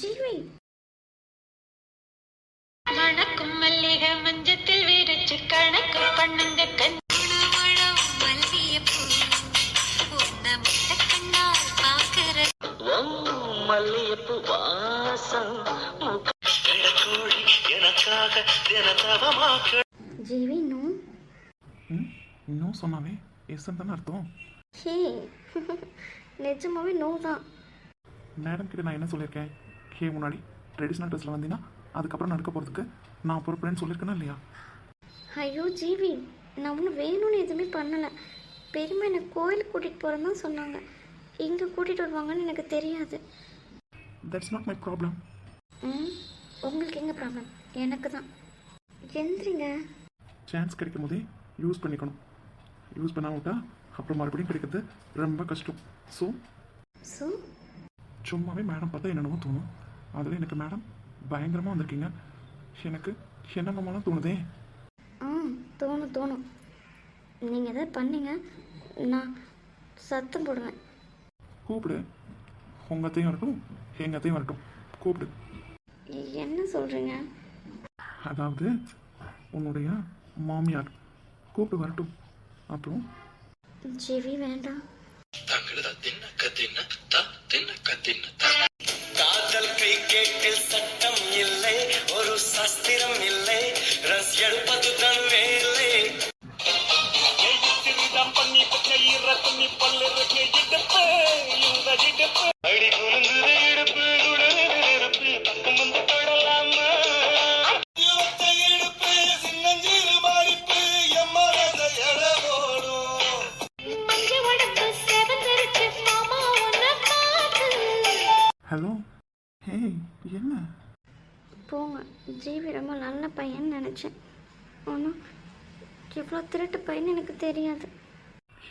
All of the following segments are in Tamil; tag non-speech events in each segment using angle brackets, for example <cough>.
ஜீவி மணக்கும் மல்லிகை மஞ்சத்தில் விரிச்சு கணக்கு பண்ணுங்க. கண் மல்லியப்பு வாசம். எனக்காக தினதவமாக ஜீவி நோ இன்னும் சொன்னாவே. எஸ் தானே அர்த்தம்? ஹே <laughs> நிஜமாவே நோ தான். மேடம் கிட்ட நான் என்ன சொல்லியிருக்கேன்? ஹே முன்னாடி ட்ரெடிஷ்னல் ட்ரெஸ்ஸில் வந்தீங்கன்னா அதுக்கப்புறம் நடக்க போகிறதுக்கு நான் பொறுப்புறேன்னு சொல்லியிருக்கேனா இல்லையா? ஐயோ ஜீவி நான் ஒன்றும் வேணும்னு எதுவுமே பண்ணலை. பெரியம்மா என்னை கோயிலுக்கு கூட்டிகிட்டு போகிறேன்னு தான் சொன்னாங்க. எங்கே கூட்டிகிட்டு வருவாங்கன்னு எனக்கு தெரியாது. தட்ஸ் நாட் மை ப்ராப்ளம் ம் உங்களுக்கு எங்கே ப்ராப்ளம் எனக்கு தான். எந்திரிங்க. சான்ஸ் கிடைக்கும் போதே யூஸ் பண்ணிக்கணும். யூஸ் பண்ணாம விட்டா அப்புறம் மறுபடியும் கிடைக்கிறது ரொம்ப கஷ்டம். ஸோ ஸோ சும்மாவே மேடம் பார்த்தா என்னென்னமோ தோணும். அதில் எனக்கு மேடம் பயங்கரமாக வந்திருக்கீங்க. எனக்கு என்னென்னமோலாம் தோணுதே. ஆ தோணும் தோணும். நீங்கள் எதாவது பண்ணீங்க நான் சத்தம் போடுவேன். கூப்பிடு. உங்கள் அத்தையும் வரட்டும் எங்கள் அத்தையும் வரட்டும். கூப்பிடு. என்ன சொல்கிறீங்க அதாவது உன்னுடைய மாமியார் கூப்பிட்டு வரட்டும். அப்புறம்? ஜிவி வேண்டாம்.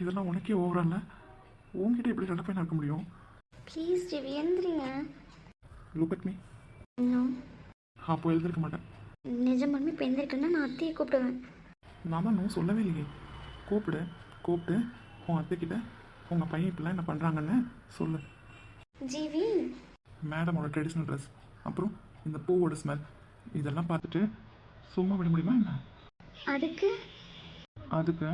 இதெல்லாம் உனக்கே ஓவரா இல்லை? உங்ககிட்ட எப்படி பையனா இருக்க முடியும். ப்ளீஸ் ஜிவி எந்திரிங்க லுக் அட் மீ இன்னும் அப்போ எழுதிருக்க மாட்டேன். நிஜமாலுமே இப்போ எந்திரிக்கலன்னா நான் அத்தையை கூப்பிடுவேன். நான் தான் நோ சொல்லவே இல்லையே. கூப்பிடு கூப்பிட்டு உன் அத்தைக்கிட்ட உங்கள் பையன் இப்படிலாம் என்ன பண்ணுறாங்கன்னு சொல்லு. ஜிவி மேடமோட ட்ரெடிஷ்னல் ட்ரெஸ் அப்புறம் இந்த பூவோட ஸ்மெல் இதெல்லாம் பார்த்துட்டு சும்மா விட முடியுமா என்ன? அதுக்கு? அதுக்கு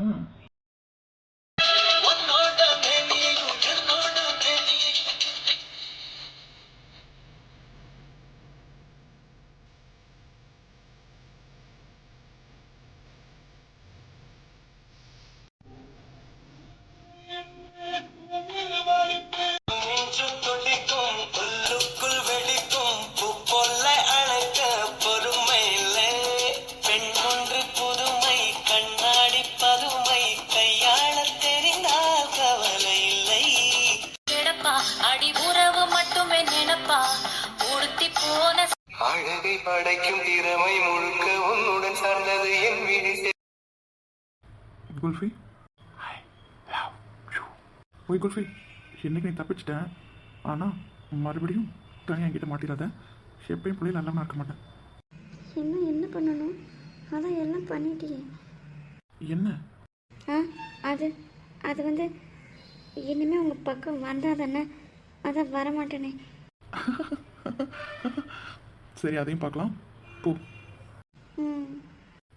தப்பிச்சிட்டேன் ஆனால் மறுபடியும் தனியாக என்கிட்ட மாட்டிடாத எப்பயும் பிள்ளைகள் நல்லவனா இருக்க மாட்டேன். இன்னும் என்ன பண்ணணும்? அதான் எல்லாம் பண்ணிட்டியே. என்ன? ஆ அது அது வந்து இனிமேல் உங்கள் பக்கம் வந்தால் தானே அதான் வரமாட்டேனே. சரி அதையும் பார்க்கலாம். போ. ம்.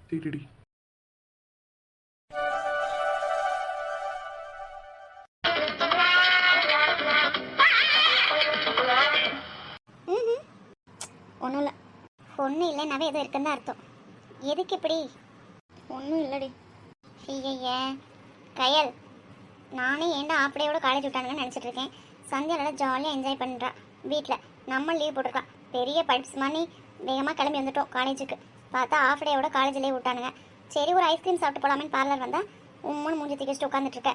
டிடிடி ஒன்றும் இல்லைனாவே ஏதோ இருக்குன்னு அர்த்தம். எதுக்கு இப்படி? ஒன்றும் இல்லடி. ஐயய்ய கயல் நானே ஏன்டா ஆப்படையோட காலேஜ் விட்டானுங்கன்னு நினச்சிட்டு இருக்கேன். சந்தியாவோட ஜாலியாக என்ஜாய் பண்ணுறா வீட்டில் நம்ம லீவ் போட்டிருக்கா. பெரிய படிப்ஸ் மணி வேகமாக கிளம்பி வந்துட்டோம் காலேஜுக்கு பார்த்தா ஆஃப் டேயோட காலேஜ் லீவ் விட்டானுங்க. சரி ஒரு ஐஸ்கிரீம் சாப்பிட்டு போகலாமேன்னு பார்லர் வந்தால் உம்முன்னு மூஞ்சி தூக்கி உட்காந்துட்டு இருக்க.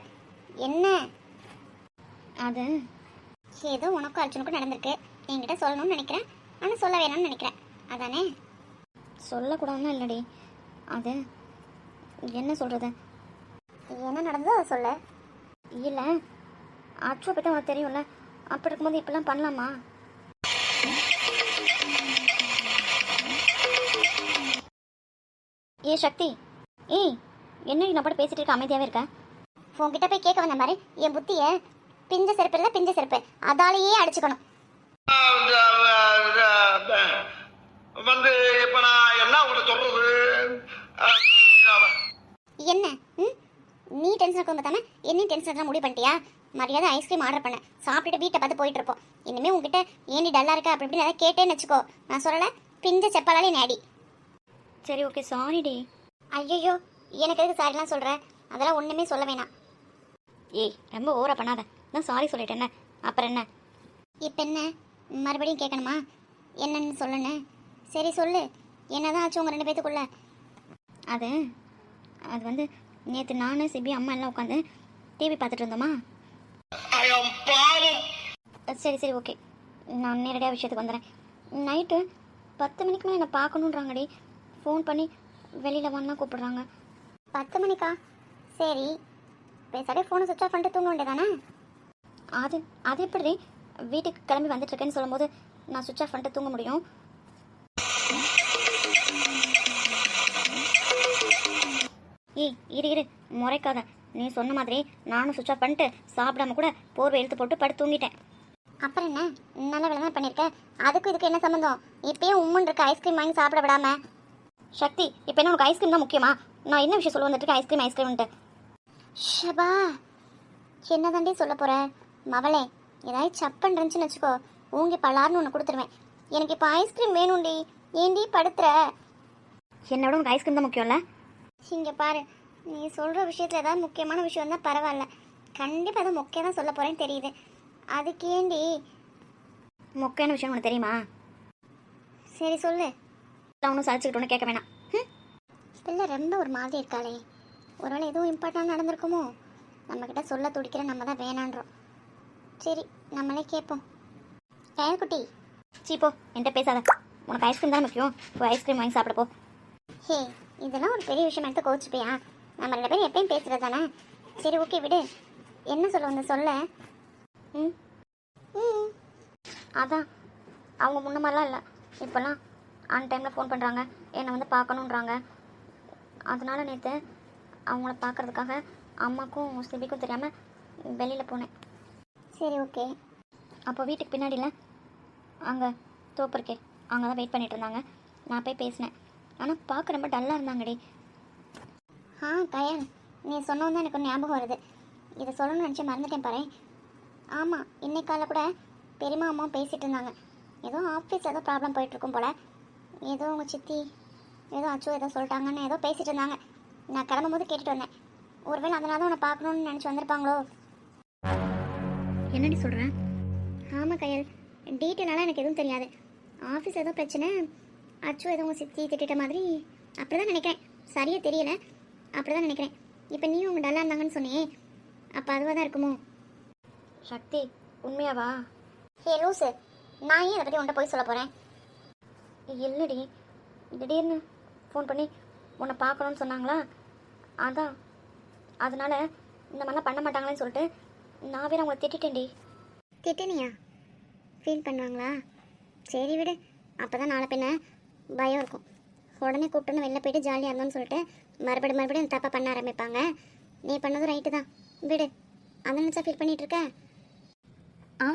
என்ன? அது? ஏதோ உனக்கும் அர்ஜுனுக்கும் நடந்திருக்கு. என்கிட்ட சொல்லணும்னு நினைக்கிறேன். ஆனால் சொல்ல வேணாம்னு நினைக்கிறேன். அதானே? சொல்லக்கூடாதுன்னு இல்லடி. அது என்ன சொல்கிறது என்ன நடந்ததோ அதை சொல்ல. இல்லை அச்சோ பற்றி உனக்கு தெரியும்ல. அப்படி இருக்கும்போது இப்படிலாம் பண்ணலாமா? ஏ சக்தி. ஏய் என்ன நான் பாட்டு பேசிட்டு இருக்க? அமைதியாகவே இருக்க. உன்கிட்ட போய் கேட்க வந்த மாதிரி என் புத்திய பிஞ்ச செருப்பு இல்லை பிஞ்ச செருப்பு. அதாலேயே அடிச்சுக்கணும். வந்து இப்ப நான் என்ன உங்கள்கிட்ட சொல்றது? என்ன? ம்? நீ டென்ஷன் இருக்கும் பார்த்தாம என்னையும் டென்ஷன் முடிவு பண்ணிட்டியா? மரியாதை ஐஸ்கிரீம் ஆர்டர் பண்ண சாப்பிட்டுட்டு வீட்டை பார்த்து போயிட்டு இருப்போம். இனிமே உங்ககிட்ட ஏண்டி டல்லா இருக்கா? அப்படி இப்படின்னு கேட்டேன்னு வச்சுக்கோ. நான் சொல்லலை பிஞ்ச செப்பாலாலே நேடி சரி ஓகே சாரி டி ஐயோ எனக்கு எதுக்கு சாரிலாம் சொல்கிற அதெல்லாம் ஒன்றுமே சொல்ல வேணாம். ஏய் ரொம்ப ஓவரா பண்ணாத. நான் சாரி சொல்லிட்டேன்ன. அப்புறம் என்ன? இப்போ என்ன? மறுபடியும் கேட்கணுமா? என்னன்னு சொல்லணும்? சரி சொல்லு. என்னதான் ஆச்சு உங்கள் ரெண்டு பேத்துக்குள்ள? அது அது வந்து நேற்று நான் சிபி அம்மா எல்லாம் உட்காந்து டிவி பார்த்துட்டு இருந்தோமா? சரி சரி ஓகே நான் நேரடியாக விஷயத்துக்கு வந்துடுறேன் நைட்டு பத்து மணிக்கு மேலே என்னை பார்க்கணுன்றாங்கடி. ஃபோன் பண்ணி வெளியில் வான்னா கூப்பிடுறாங்க. பத்து மணிக்கா? சரி. பேசாடே ஃபோனை சுவிச் ஆஃப் பண்ணிட்டு தூங்க வேண்டியதானே அது அது எப்படி வீட்டுக்கு கிளம்பி வந்துட்டுருக்கேன்னு சொல்லும்போது நான் சுவிட்ச் ஆஃப் பண்ணிட்டு தூங்க முடியும்? ஏய் இரு இரு. முறைக்காத நீ சொன்ன மாதிரி நானும் சுவிட்ச் ஆஃப் பண்ணிட்டு சாப்பிடாம கூட போர்வை இழுத்து போட்டு படுத்து தூங்கிட்டேன். அப்புறம் என்ன? நல்ல தான் பண்ணியிருக்க அதுக்கும் இதுக்கு என்ன சம்மந்தம் இப்பயும் உம்முன் இருக்க ஐஸ்கிரீம் வாங்கி சாப்பிட விடாம. சக்தி இப்போ என்ன உனக்கு ஐஸ்கிரீம் தான் முக்கியமா? நான் என்ன விஷயம் சொல்ல வந்துட்டு ஐஸ்கிரீம் ஐஸ்கிரீம்ன்ட்டு ஷபா என்ன தாண்டி சொல்ல போற? மவளே ஏதாவது சப்பன் இருந்துச்சுன்னு வச்சுக்கோ. ஊங்கி பலார்னு ஒன்று கொடுத்துருவேன். எனக்கு இப்போ ஐஸ்கிரீம் வேணும்டி. ஏண்டி படுத்துற? என்னை விட உனக்கு ஐஸ்கிரீம் தான் முக்கியம்ல? இங்கே பாரு நீ சொல்கிற விஷயத்தில் ஏதாவது முக்கியமான விஷயம் தான் பரவாயில்ல. கண்டிப்பாக அதை முக்கியம் தான் சொல்ல போகிறேன்னு தெரியுது. அதுக்கு ஏண்டி? முக்கியமான விஷயம் உனக்கு தெரியுமா? சரி சொல்லு. ஒன்றும் சளிச்சுக்கிட்டு ஒன்று கேட்க வேணாம். ம் பிள்ளை ரொம்ப ஒரு மாதிரி இருக்காளே. ஒருவேளை எதுவும் இம்பார்ட்டன்ட் நடந்திருக்குமோ? நம்மக்கிட்ட சொல்ல துடிக்கிற நம்ம தான் வேணான்றோம். சரி நம்மளே கேட்போம். கயல்குட்டி சீப்போ என்கிட்ட பேசாத. உனக்கு ஐஸ்கிரீம் தான் முக்கியம்? ஐஸ்கிரீம் வாங்கி சாப்பிட போ. ஹே இதெல்லாம் ஒரு பெரிய விஷயம் எடுத்து கோச்சுப்பியா நம்ம ரெண்டு பேரும் எப்பயும் பேசுறது தானே? சரி ஓகே விடு. என்ன சொல்ல வந்து? சொல்ல. ம். ம். அதான். அவங்க முன்ன மாதிரிலாம் இல்லை. இப்போல்லாம் ஆன் டைமில் ஃபோன் பண்ணுறாங்க என்னை வந்து பார்க்கணுன்றாங்க. அதனால நேற்று அவங்கள பார்க்கறதுக்காக அம்மாக்கும் சிபிக்கும் தெரியாமல் வெளியில் போனேன். சரி ஓகே. அப்போ வீட்டுக்கு பின்னாடியில் அங்கே தோப்பு இருக்கே அங்கே தான் வெயிட் பண்ணிகிட்டு இருந்தாங்க. நான் போய் பேசினேன். ஆனால் பார்க்க ரொம்ப டல்லாக இருந்தாங்கடி. ஆ கயல் நீ சொன்னது தான் எனக்கு ஞாபகம் வருது. இதை சொல்லணும்னு நினச்சி மறந்துட்டேன் பாரு. ஆமாம் இன்னைக்கு காலைல கூட பெரியம்மா அம்மா பேசிகிட்டு இருந்தாங்க. ஏதோ ஆஃபீஸ் ஏதோ ப்ராப்ளம் போயிட்டுருக்கும் போல். ஏதோ உங்கள் சித்தி ஏதோ அச்சோ ஏதோ சொல்லிட்டாங்கன்னு ஏதோ பேசிகிட்டு இருந்தாங்க. நான் கிளம்பும்போது கேட்டுட்டு வந்தேன். ஒருவேளை அதனால தான் உன்னை பார்க்கணுன்னு நினச்சி வந்திருப்பாங்களோ? என்னடி சொல்கிறேன் ஆமாம் கயல். டீட்டெயிலாலாம் எனக்கு எதுவும் தெரியாது. ஆஃபீஸ் ஏதோ பிரச்சனை. அச்சு ஏதோ உங்கள் சித்தி திட்டிட்ட மாதிரி. அப்படி தான் நினைக்கிறேன். சரியாக தெரியல. அப்படி தான் நினைக்கிறேன். இப்போ நீயும் உங்கள் டல்லாக இருந்தாங்கன்னு சொன்னியே. அப்போ அதுவாக தான் இருக்குமோ? சக்தி உண்மையாவா? ஹே லூசு. நான் ஏன் அதை பற்றி உன்ட்ட போய் சொல்ல போகிறேன் இல்லடி. திடீர்னு ஃபோன் பண்ணி உன்னை பார்க்கணுன்னு சொன்னாங்களா? அதான். அதனால இந்த மாதிரிலாம் பண்ண மாட்டாங்களேன்னு சொல்லிட்டு நான் வேற அவங்கள திட்டிட்டேன்டி. திட்டினியா? ஃபீல் பண்ணுவாங்களா? சரி விடு. அப்போ தான் நாளை பின்ன பயம் இருக்கும். உடனே கூப்பிட்டுன்னு வெளில போயிட்டு ஜாலியாக இருந்தோம்னு சொல்லிட்டு மறுபடியும் மறுபடியும் தப்பாக பண்ண ஆரம்பிப்பாங்க. நீ பண்ணதும் ரைட்டு தான். விடு. அதை நினச்சா ஃபீல் பண்ணிட்டு இருக்க. ஆ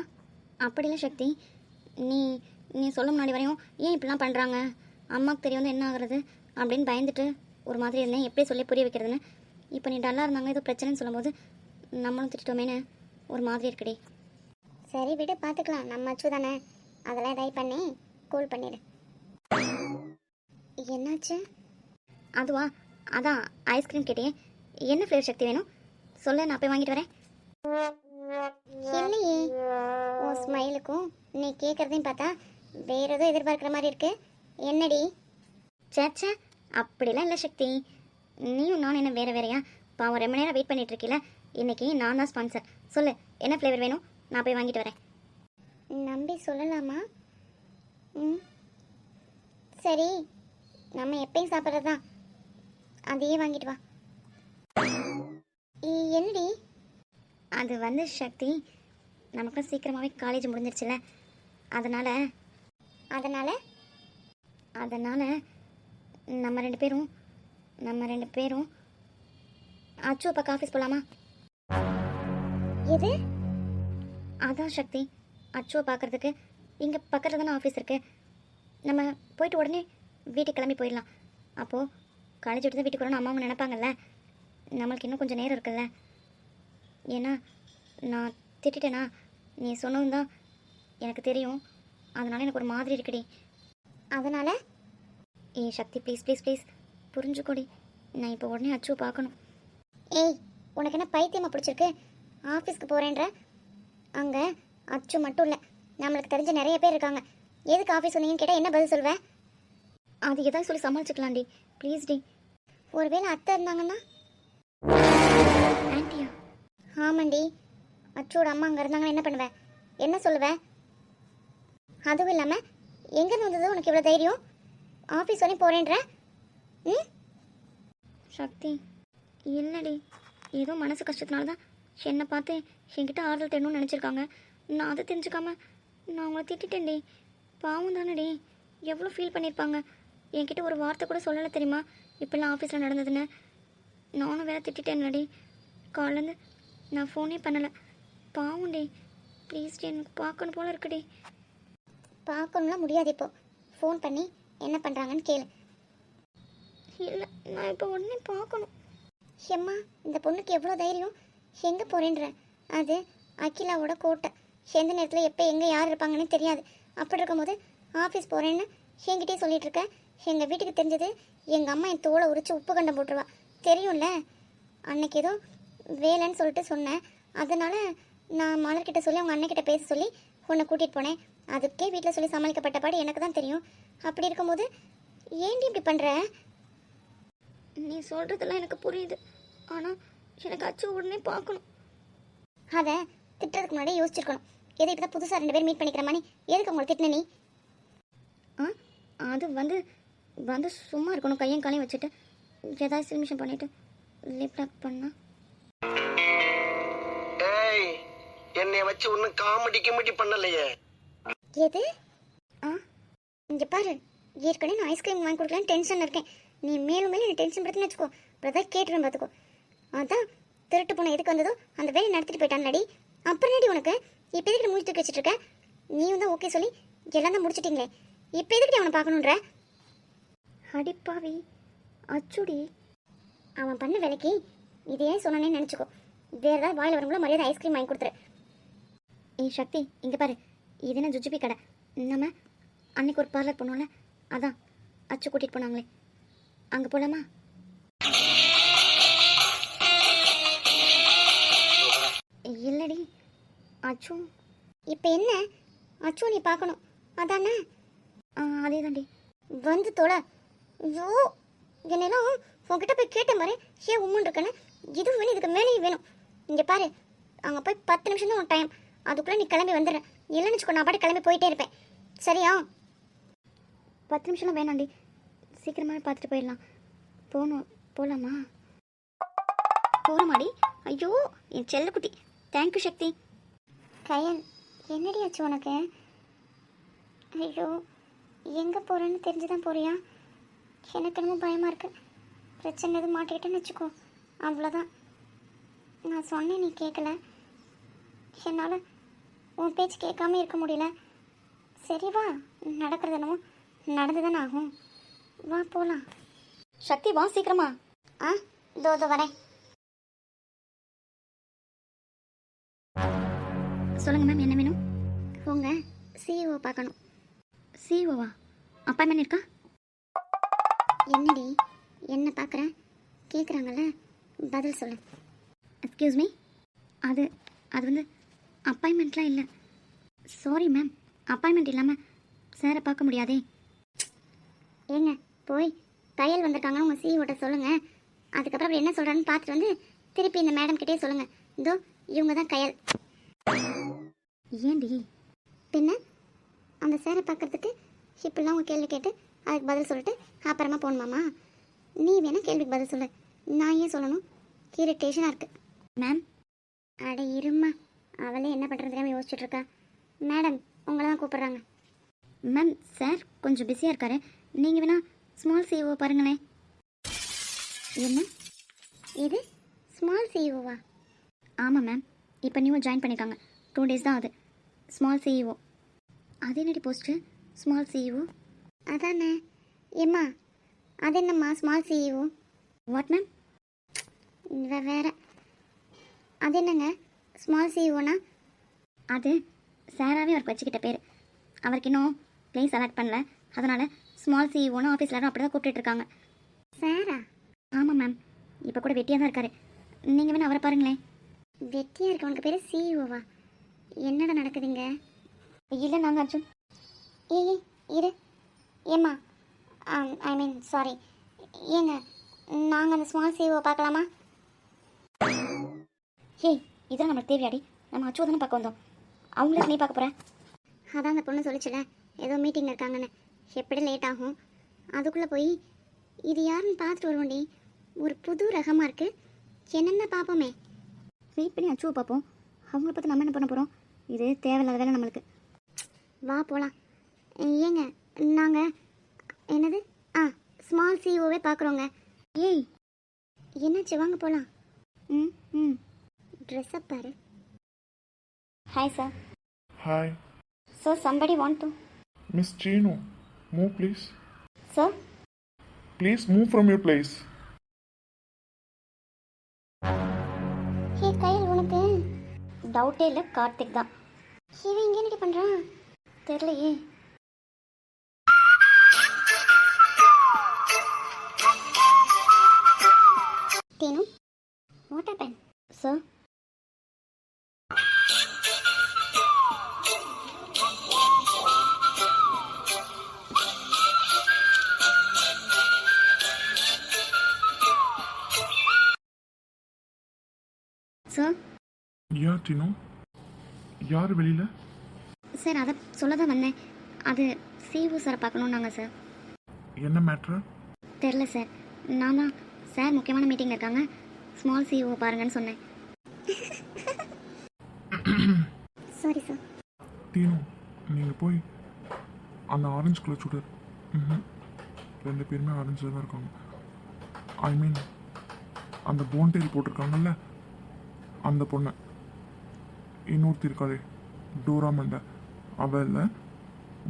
அப்படி இல்லை சக்தி. நீ நீ சொல்ல முன்னாடி வரையும் ஏன் இப்படிலாம் பண்ணுறாங்க அம்மாவுக்கு தெரிய வந்து என்ன ஆகுறது? அப்படின்னு பயந்துட்டு ஒரு மாதிரி இருந்தேன். எப்படி சொல்லி புரிய வைக்கிறதுன்னு. இப்போ நீ டல்லாக இருந்தாங்க ஏதோ பிரச்சனைன்னு சொல்லும்போது நம்மளும் திட்டோமேனு ஒரு மாதிரி இருக்குடி. சரி விடு பார்த்துக்கலாம் நம்ம அச்சு தானே. அதெல்லாம் ட்ரை பண்ணி கூல் பண்ணிடு. என்னாச்சு? அதுவா அதான் ஐஸ்கிரீம் கேட்டேன். என்ன ஃப்ளேவர் சக்தி வேணும்? சொல்ல நான் போய் வாங்கிட்டு வரேன். இல்லையே உன் ஸ்மைலுக்கும் நீ கேட்குறதையும் பார்த்தா வேற ஏதோ எதிர்பார்க்குற மாதிரி இருக்கு. என்னடி? சேச்சா அப்படிலாம் இல்லை சக்தி. நீயும் நானும் என்ன வேறு வேறையா? பாவம் ரொம்ப நேரம் வெயிட் பண்ணிட்டு இருக்கீல. இன்னைக்கு நான் தான் ஸ்பான்சர் சொல்லு என்ன ஃப்ளேவர் வேணும்? நான் போய் வாங்கிட்டு வரேன். நம்பி சொல்லலாமா? ம். சரி. நம்ம எப்பயும் சாப்பிட்றது தான் அதையே வாங்கிட்டு வா. என்னடி? அது வந்து சக்தி நமக்கும் சீக்கிரமாகவே காலேஜ் முடிஞ்சிருச்சுல. அதனால் அதனால் அதனால் நம்ம ரெண்டு பேரும் நம்ம ரெண்டு பேரும் அச்சு அப்பா ஆஃபீஸ் போகலாமா எது? அதான் சக்தி அச்சுவை பார்க்கறதுக்கு இங்கே பக்கத்தில் தானே ஆஃபீஸ் இருக்குது நம்ம போயிட்டு உடனே வீட்டுக்கு கிளம்பி போயிடலாம். அப்போது காலேஜ் விட்டு தான் வீட்டுக்கு வரணும் அம்மா அவங்க நினைப்பாங்கல்ல? நம்மளுக்கு இன்னும் கொஞ்சம் நேரம் இருக்குல்ல? ஏன்னா நான் திட்டிட்டேனா? நீ சொன்னதும் தான் எனக்கு தெரியும். அதனால் எனக்கு ஒரு மாதிரி இருக்குடி. அதனால் ஏ சக்தி ப்ளீஸ் ப்ளீஸ் ப்ளீஸ் புரிஞ்சுக்கோடி. நான் இப்போ உடனே அச்சுவை பார்க்கணும். ஏய் உனக்கு என்ன பைத்தியமாக பிடிச்சிருக்கு? ஆஃபீஸ்க்கு போகிறேன்ற அங்கே அச்சு மட்டும் இல்லை. நம்மளுக்கு தெரிஞ்ச நிறைய பேர் இருக்காங்க. எதுக்கு ஆஃபீஸ் வந்தீங்கன்னு கேட்டால் என்ன பதில் சொல்வேன் அது எதாவது சொல்லி சமாளிச்சுக்கலாம்டி. Please D. ஒருவேளை அத்தை இருந்தாங்கன்னா? ஆண்டியா? ஆமாண்டி. அச்சோட அம்மா அங்கே இருந்தாங்கன்னா என்ன பண்ணுவேன் என்ன சொல்லுவேன் அதுவும் இல்லாமல் எங்கேருந்து வந்தது? உனக்கு இவ்வளோ தைரியம்? ஆஃபீஸ் வரையும் போகிறேன்ற ம்? சக்தி இல்லடி. ஏதோ மனசு கஷ்டத்தினால தான் என்னை பார்த்து என்கிட்ட ஆறுதல் தேடணும்னு நினச்சிருக்காங்க. நான் அதை தெரிஞ்சுக்காம நான் அவங்கள திட்டிட்டேன்டி. பாவம் தானடி. எவ்வளோ ஃபீல் பண்ணியிருப்பாங்க என்கிட்ட ஒரு வார்த்தை கூட சொல்லலை தெரியுமா? இப்படிலாம் ஆஃபீஸில் நடந்ததுன்னு. நானும் வேற திட்டிட்டேன்லடி காலேருந்து நான் ஃபோனே பண்ணலை. பாவம்டி. ப்ளீஸ் டி எனக்கு பார்க்கணும் போல இருக்குடி. பார்க்கணும்லாம் முடியாது இப்போ. ஃபோன் பண்ணி என்ன பண்ணுறாங்கன்னு கேளு. இல்லை நான் இப்போ உடனே பார்க்கணும். எம்மா இந்த பொண்ணுக்கு எவ்வளோ தைரியம்? எங்கே போகிறேன்ற அது அகிலாவோட கோட்டை. எந்த நேரத்தில் எப்போ எங்கே யார் இருப்பாங்கன்னு தெரியாது. அப்படி இருக்கும்போது ஆஃபீஸ் போகிறேன்னு என்கிட்டயே சொல்லிட்டு இருக்க. எங்கள் வீட்டுக்கு தெரிஞ்சது எங்கள் அம்மா என் தோலை உரிச்சு உப்பு கண்டம் போட்டுருவா. தெரியும்ல? அன்னைக்கு ஏதோ வேலைன்னு சொல்லிட்டு சொன்னேன். அதனால நான் மலர்கிட்ட சொல்லி அவங்க அண்ணன்கிட்ட பேச சொல்லி உன்னை கூட்டிகிட்டு போனேன். அதுக்கே வீட்டில் சொல்லி சமாளிக்கப்பட்ட பாடு எனக்கு தான் தெரியும். அப்படி இருக்கும்போது ஏன்டி இப்படி பண்ணுற நீ சொல்கிறதெல்லாம் எனக்கு புரியுது. ஆனால் எனக்கு அச்சு உடனே பார்க்கணும். அதை திட்டுறதுக்கு முன்னாடி யோசிச்சிருக்கணும். எது இப்போ புதுசாக ரெண்டு பேர் மீட் பண்ணிக்கிற மாதிரி. எதுக்கு உங்களை திட்டின நீ? ஆ அது வந்து வந்து சும்மா இருக்கணும் கையும் காலையும் வச்சுட்டு ஏதாவது சில்மிஷன் பண்ணிட்டு லிப் லாக் பண்ணா. ஏய் என்னைய வச்சு ஒன்னும் காமெடி கிமெடி பண்ணலையே. எது? ஆ இங்கே பாரு. ஏற்கனவே நான் ஐஸ்கிரீம் வாங்கி கொடுக்கலான்னு டென்ஷனில் இருக்கேன். நீ மேலும் மேலும் நீ டென்ஷன் படுத்துன்னு வச்சுக்கோ. பிரதர் கேட்டுருவேன் பார்த்துக்கோ அதான் திருட்டு போன எதுக்கு வந்ததோ அந்த வேலையை நடத்திட்டு போயிட்டான்லடி அப்புறம் நடி உனக்கு? இப்போ எதுக்கு மூஞ்சி தூக்கி வச்சுட்டு இருக்க? நீயும் தான் ஓகே சொல்லி எல்லாம் தான் முடிச்சிட்டீங்களே. இப்போ எதுக்கு அவனை பார்க்கணுன்ற? அடிப்பாவி. அச்சுடி. அவன் பண்ண வேலைக்கு இது ஏன் சொன்னானே நினச்சிக்கோ. வேறு ஏதாவது வாயில் வரும்போது மரியாதை ஐஸ்கிரீம் வாங்கி கொடுத்துரு. ஏ சக்தி இங்கே பாரு. இது என்ன ஜுஜுபி கடை? நம்ம அன்னைக்கு ஒரு பார்லர் போனோம்ல? அதான். அச்சு கூட்டிகிட்டு போனாங்களே. அங்கே போகலாமா இல்லடி அச்சு. இப்போ என்ன? அச்சு நீ பார்க்கணும். அதானே? அதே தாண்டி வந்து தோலை. ஐயோ என்னெல்லாம் உங்ககிட்ட போய் கேட்ட மாதிரி ஏன் உம்முன்னு இருக்கேன்னு? இது வேணும் இதுக்கு மேலேயும் வேணும். இங்கே பாரு அங்கே போய் பத்து நிமிஷம் தான் டைம் அதுக்குள்ளே நீ கிளம்பி வந்துடுறேன் இல்லைன்னு வச்சுக்கோ நான் பாட்டு கிளம்பி போயிட்டே இருப்பேன். சரியா? பத்து நிமிஷம்லாம் வேணாண்டி சீக்கிரமாகவே பார்த்துட்டு போயிடலாம். போகணும் போகலாமா போகிறமாடி ஐயோ என் செல்லக்குட்டி. தேங்க்யூ சக்தி. கயல் என்னடி ஆச்சு உனக்கு? ஐயோ எங்கே போகிறேன்னு தெரிஞ்சு தான் போறியா? எனக்கு என்னமோ பயமாக இருக்குது பிரச்சனை எதுவும் மாட்டிக்கிட்டேன்னு வச்சுக்கோ. அவ்வளோதான் நான் சொன்னேன் நீ கேட்கல என்னால் உன் பேச்சு கேட்காம இருக்க முடியல. சரி வா. நடக்கிறது என்னமோ நடந்து தானே ஆகும். வா போகலாம் சக்தி வா சீக்கிரமா. ஆ இதோ இதோ வரேன். சொல்லுங்கள் மேம் என்ன வேணும்? உங்கள் சிஇஓ பார்க்கணும். சிஇஓவா அப்பாயின்மெண்ட் இருக்கா? என்னடி? என்ன பார்க்குற? கேட்குறாங்கல்ல பதில் சொல்லு. எக்ஸ்கியூஸ் மீ அது அது வந்து அப்பாயின்மெண்ட்லாம் இல்லை. சாரி மேம் அப்பாயின்மெண்ட் இல்லாமல் சாரை பார்க்க முடியாதே. ஏங்க போய் தையல் வந்திருக்காங்கன்னு உங்கள் சிஇஓட்ட சொல்லுங்கள் அதுக்கப்புறம் அவர் என்ன சொல்கிறான்னு பார்த்துட்டு வந்து திருப்பி இந்த மேடம் கிட்டே சொல்லுங்கள் இதோ இவங்க தான் கையல் ஏண்டி பின்ன அந்த சாரை பார்க்கறதுக்கு இப்படிலாம் உங்கள் கேள்வி கேட்டு அதுக்கு பதில் சொல்லிட்டு அப்புறமா போகணுமாமா நீ வேணால் கேள்விக்கு பதில் சொல்லு. நான் ஏன் சொல்லணும்? இரிட்டேஷனாக இருக்குது மேம் அட இருமா அவளே என்ன பண்ணுறது யோசிச்சுட்டு இருக்கா. மேடம் உங்களை தான் கூப்பிட்றாங்க. மேம் சார் கொஞ்சம் பிஸியாக இருக்காரு. நீங்கள் வேணா ஸ்மால் சிஓ பாருங்களேன். என்ன? இது ஸ்மால் சிஇஓவா ஆமாம் மேம் இப்போ நியூ ஜாயின் பண்ணியிருக்காங்க டூ டேஸ் தான் அது ஸ்மால் சிஇஓ அது என்னடி போஸ்ட்டு ஸ்மால் சிஇஓ அதானே? ஏம்மா அது என்னம்மா ஸ்மால் சிஇஓ வாட் மேம் வே வேற. அது என்னங்க? ஸ்மால் சிஇஓனா அது சாராவே அவருக்கு வச்சுக்கிட்ட பேர். அவருக்கு இன்னும் பிளேஸ் அலாட் பண்ணல. அதனால் ஸ்மால் சிஇஓன்னு ஆஃபீஸ் எல்லாரும் அப்படி தான் கூப்பிட்டுருக்காங்க சாரா? ஆமாம் மேம் இப்போ கூட வெட்டியாக தான் இருக்காரு. நீங்கள் வேணா அவரை பாருங்களேன். வெட்டியாக இருக்கவனுக்கு பேர் சிஇஓவா என்னடா நடக்குதுங்க? இல்லை நாங்கள் அர்ஜுன். ஏய் இரு. ஏம்மா? ஐ மீன் சாரி ஏங்க நாங்கள் அந்த ஸ்மால் சிஇஓ பார்க்கலாமா? ஏய் இதெல்லாம் நம்மளுக்கு தேவையாடி. நம்ம அச்சுவை தானே பார்க்க வந்தோம். அவங்களுக்கு நீ பார்க்க போகிற அதான் அந்த பொண்ணு சொல்லிச்சுல ஏதோ மீட்டிங் இருக்காங்கன்னு. எப்படி லேட் ஆகும்? அதுக்குள்ளே போய் இது யாருன்னு பார்த்துட்டு வருவோண்டி. ஒரு புது ரகமாக இருக்குது என்னென்ன பார்ப்போமே? வெயிட் பண்ணி அச்சுவை பார்ப்போம். அவங்கள பார்த்து நம்ம என்ன பண்ண போகிறோம் இது தேவையில்லாத வேலை நம்மளுக்கு. வா போகலாம் ஏங்க நாங்கள் என்னது? ஆ ஸ்மால் சிஓவே பார்க்குறோங்க ஏய் என்னாச்சு? வாங்க போகலாம் ம் ம். ட்ரெஸ்ஸை பாரு. Hi sir hi so somebody want to miss Seenu move please sir please move from your place hey கையில் உனக்கு டவுட்டே இல்லை கார்த்திக் தான். இவன் இங்கே என்னடி பண்ணுறான் தெரியலையே. சார் சார் யா சீனு யார் வெளியில் சார் அதை சொல்ல தான் வந்தேன் அது சிஓ சாரை பார்க்கணுன்னாங்க சார் என்ன மேட்ரு தெரில சார் நான் தான் சார் முக்கியமான மீட்டிங்கில் இருக்காங்க. ஸ்மால் சிஓ பாருங்கன்னு சொன்னேன். சாரி சார் தீனு நீங்கள் போய் அந்த ஆரஞ்சு கலர் சுடர் ம்ஹும். ரெண்டு பேருமே ஆரஞ்சில் தான் இருக்காங்க. ஐ மீன் அந்த போன்டேரி போட்டிருக்காங்கல்ல அந்த பொண்ணு. இன்னொருத்தி இருக்காளே டோரா மண்டை. அவள் இல்லை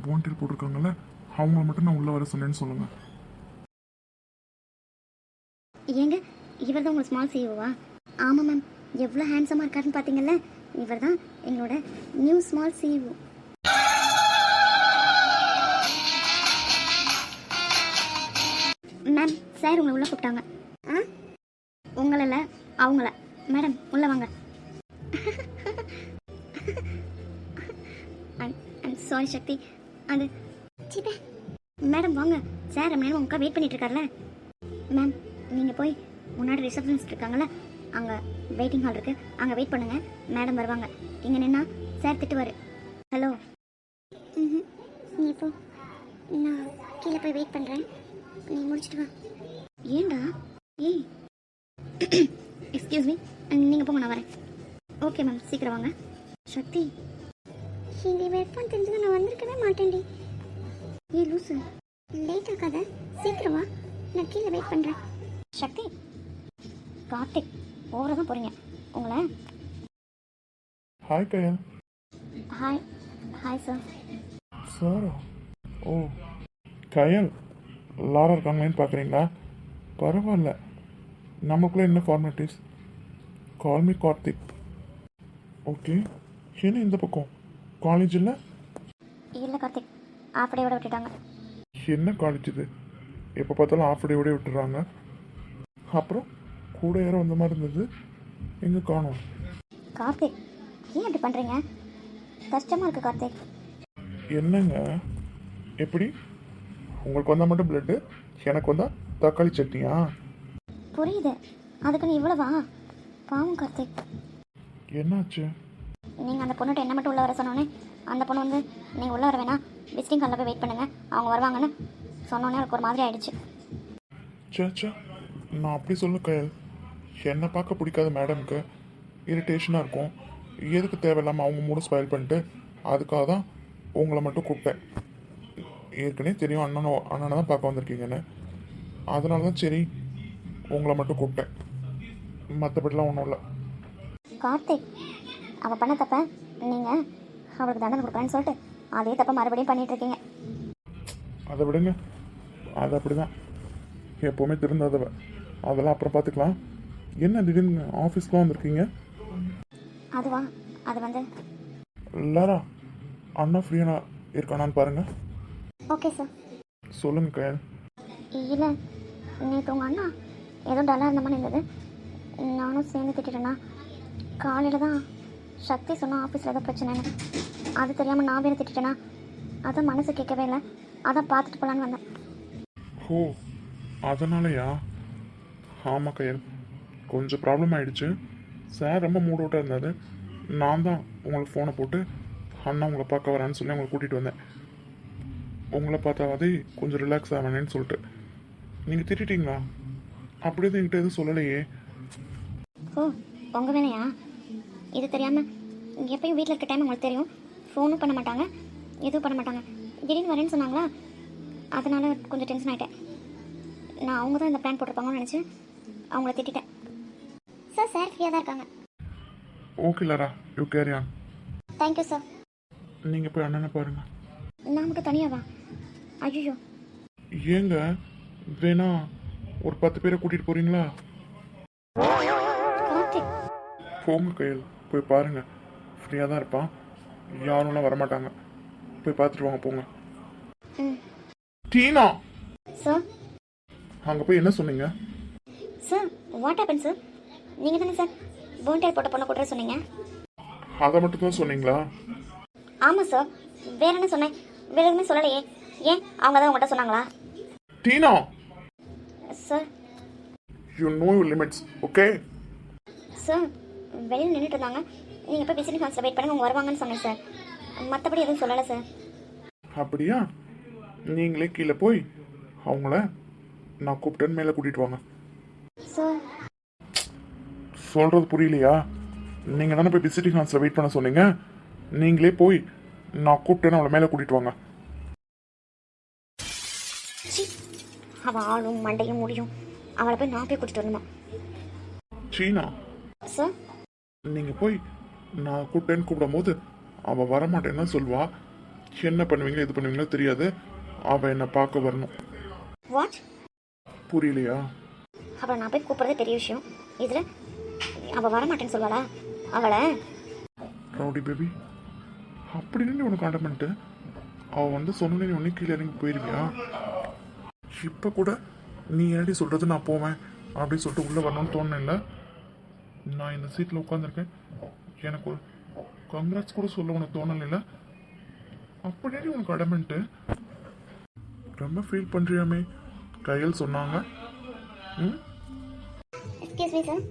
போன்டேரி போட்டிருக்காங்கல்ல அவங்கள மட்டும் நான் உள்ளே வர சொன்னேன்னு சொல்லுங்கள் ஏங்க இவர் தான் உங்கள் ஸ்மால் சிஓவா ஆமாம் மேம் எவ்வளோ ஹேண்ட்ஸமாக இருக்காருன்னு பார்த்தீங்கல்ல இவர் தான் எங்களோட new small CEO ma'am sir உங்களை உள்ளே கூப்பிட்டாங்க. ஆ? உங்களை அவங்கள. மேடம் உள்ளே வாங்க. சாரி சக்தி. அது சிப்பே. மேடம் வாங்க. சார் மேடம் உங்க வெயிட் பண்ணிட்டு இருக்கார்ல மேம் நீங்கள் போய் முன்னாடி ரிசப்ஷனிஸ்ட் இருக்காங்களே அங்கே வெயிட்டிங் ஹால் இருக்கு. அங்கே வெயிட் பண்ணுங்க. மேடம் வருவாங்க. இங்கே நின்னா சார் திட்டுவார். ஹலோ ம் நீ போ. நான் கீழே போய் வெயிட் பண்ணுறேன் நீ முடிச்சிட்டு வா. ஏண்டா? ஏய். எக்ஸ்கியூஸ் மீ நீங்கள் போங்க நான் வரேன். ஓகே மேம் சீக்கிரம் வாங்க. சக்தி. இங்கே வெயிட் பண்ண தெரிஞ்சது நான் வந்திருக்கவே மாட்டேன்டி. ஏய் லூசு. லேட் ஆகாத. சீக்கிரம் வா. நான் கீழே வெயிட் பண்ணுறேன் சக்தி. கார்த்திக். ஓவராக தான் போகிறீங்க உங்களை? Hi Kayal hi hi sir சாரா ஓ கயல் லாரா இருக்காங்களேன்னு பார்க்குறீங்களா? பரவாயில்ல. நமக்குள்ளே என்ன formalities call me Karthik okay என்ன இந்த பக்கம்? காலேஜ் இல்லை? இல்லை கார்த்திக் அப்படியே விட விட்டுட்டாங்க. என்ன காலேஜ் இது? எப்போ பார்த்தாலும் ஆஃப் டே விட விட்டுறாங்க. அப்புறம்? கூட யாரோ வந்த மாதிரி இருந்தது. எங்கே காணோம்? கார்த்திக் ஏன் இப்படி பண்ணுறீங்க கஷ்டமாக இருக்குது கார்த்திக். என்னங்க? எப்படி? உங்களுக்கு வந்தால் மட்டும் பிளட்டு எனக்கு வந்தால் தக்காளி சட்னியா? புரியுது. அதுக்குன்னு இவ்வளவா? பாவம் கார்த்திக். என்னாச்சு? நீங்கள் அந்த பொண்ணுகிட்ட என்ன மட்டும் உள்ள வர சொன்னோன்னே அந்த பொண்ணு வந்து நீங்கள் உள்ள வர வேணாம். விசிட்டிங் ஹாலில் போய் வெயிட் பண்ணுங்கள் அவங்க வருவாங்கன்னு சொன்னோன்னே அவருக்கு ஒரு மாதிரி ஆயிடுச்சு. சேச்சா நான் அப்படி சொல்ல கயல். என்னை பார்க்க பிடிக்காத மேடம்க்கு இரிட்டேஷனாக இருக்கும். எதுக்கு தேவையில்லாமல் அவங்க மூட ஸ்பைல் பண்ணிட்டு அதுக்காக தான் உங்களை மட்டும் கூப்பிட்டேன். ஏற்கனவே தெரியும் அண்ணனை அண்ணனை தான் பார்க்க வந்திருக்கீங்கன்னு. அதனால தான் சரி உங்களை மட்டும் கூப்பிட்டேன். மற்றபடிலாம் ஒன்றும் இல்லை. கார்த்திக் அவள் பண்ண தப்ப நீங்கள் அவளுக்கு தண்டனை கொடுக்குறேன்னு சொல்லிட்டு அதே தப்பை மறுபடியும் பண்ணிட்டு இருக்கீங்க. அதை விடுங்க. அது அப்படிதான். எப்போவுமே திருந்தாதவ. அதெல்லாம் அப்புறம் பார்த்துக்கலாம். என்ன திடீர்னு ஆஃபீஸ்க்குலாம் வந்திருக்கீங்க? அதுவா? அது வந்து? லாரா அண்ணா ஃப்ரீயா இருக்கானான்னு பாருங்க. ஓகே சார் சொல்லுங்க கயல். இல்லை நேற்று உங்கள் அண்ணா ஏதோ டல்லாக இருந்த மாதிரி இருந்தது. நானும் சேர்ந்து திட்டிட்டேன்னா காலையில் தான் சக்தி சொன்னா ஆஃபீஸில் ஏதோ பிரச்சனைன்னு அது தெரியாமல் நான் வேறு திட்டிட்டேனா. அதான் மனசு கேட்கவே இல்லை. அதான் பார்த்துட்டு போகலான்னு வந்தேன். ஓ அதனாலயா? ஆமாம் கயல். கொஞ்சம் ப்ராப்ளம் ஆயிடுச்சு. சார் ரொம்ப மூட் அவுட்டாக இருந்தார். நான் தான் உங்களுக்கு ஃபோனை போட்டு அண்ணா உங்களை பார்க்க வரேன்னு சொல்லி உங்களை கூட்டிகிட்டு வந்தேன். உங்களை பார்த்தாவது கொஞ்சம் ரிலாக்ஸ் ஆவேனேன்னு சொல்லிட்டு. நீங்கள் திட்டிட்டீங்களா? அப்படி எதுவும் என்கிட்ட எதுவும் சொல்லலையே. ஓ உங்கள் வேலையா? இது தெரியாமல் எப்பயும் வீட்டில் இருக்க டைம் உங்களுக்கு தெரியும். ஃபோனும் பண்ண மாட்டாங்க எதுவும் பண்ண மாட்டாங்க. திடீர்னு வரேன்னு சொன்னாங்களா? அதனால் கொஞ்சம் டென்ஷன் ஆகிட்டேன் நான் அவங்க தான் இந்த பிளான் போட்டிருப்பாங்கன்னு நினச்சி அவங்கள திட்டிட்டேன். சார் சார் ஃப்ரீயாக தான் இருக்காங்க. Okay Lara you carry on thank you sir நீங்கள் போய் அண்ணனை பாருங்கள் நான் மட்டும் தனியாவா? ஐயோ ஏங்க வேணா ஒரு பத்து பேரை கூட்டிகிட்டு போகிறீங்களா கார்த்திக் போங்க கையில். போய் பாருங்க. ஃப்ரீயாக தான் இருப்பான். யாரும்லாம் வரமாட்டாங்க. போய் பார்த்துட்டு வாங்க போங்க. ம். டீனா? சார் அங்கே போய் என்ன சொன்னீங்க? சார் வாட் ஹேப்பன் சார் நீங்கள் தானே சார்? போன்டேல் போட்ட பொண்ணை கூட்டுற சொன்னீங்க? அதை மட்டும் தான் சொன்னீங்களா? ஆமாம் சார். வேற என்ன சொன்னேன்? வேற எதுவுமே சொல்லலையே. ஏன்? அவங்க தான் உங்கள்கிட்ட சொன்னாங்களா? டீனா? Sir. You know you limits okay sir வெளியில் நின்றுட்டு இருந்தாங்க. நீங்கள் போய் விசிட்டிங் ஹால்ஸில் வெயிட் பண்ணுங்க அவங்க வருவாங்கன்னு சொன்னேன் சார். மற்றபடி எதுவும் சொல்லலை சார். அப்படியா? நீங்களே கீழே போய் அவங்கள நான் கூப்பிட்டேன்னு மேலே கூட்டிகிட்டு வாங்க. சார் சொல்கிறது புரியலையா? நீங்கள் தானே போய் விசிட்டிங் ஹால்ஸில் வெயிட் பண்ண சொன்னீங்க? நீங்களே போய் நான் கூப்பிட்டேன்னு அவளை மேலே கூட்டிகிட்டு வாங்க. அவள் ஆளும் மண்டையும் முடியும். அவளை போய் நான் போய் கூட்டிட்டு வரணுமா? சீனா? சார் நீங்கள் போய் நான் கூப்பிட்டேன்னு கூப்பிடும்போது அவள் வரமாட்டேன்னு சொல்வா என்ன பண்ணுவீங்களோ இது பண்ணுவீங்களோ தெரியாது. அவள் என்னை பார்க்க வரணும். வாட் புரியலையா? அவளை நான் போய் கூப்பிட்றதே பெரிய விஷயம். இதில் அவள் வரமாட்டேன்னு சொல்வாளா அவளை? ரவுடி பேபி அப்படின்னு உனக்கு ஆண்டமெண்ட்டு அவள் வந்து சொன்னே நீ ஒன்று கீழே இறங்கி போயிருவியா? இப்போ கூட நீ ஏடி சொல்கிறது நான் போவேன் அப்படின்னு சொல்லிட்டு உள்ளே வரணும்னு தோணுனில்ல நான் இந்த சீட்டில் உட்காந்துருக்கேன் எனக்கு ஒரு கங்க்ராட்ஸ் கூட சொல்ல உனக்கு தோணலைல்ல அப்படியே உனக்கு அடமெண்ட்டு ரொம்ப ஃபீல் பண்ணுறியாமே கையில் சொன்னாங்க. ம்? Excuse me sir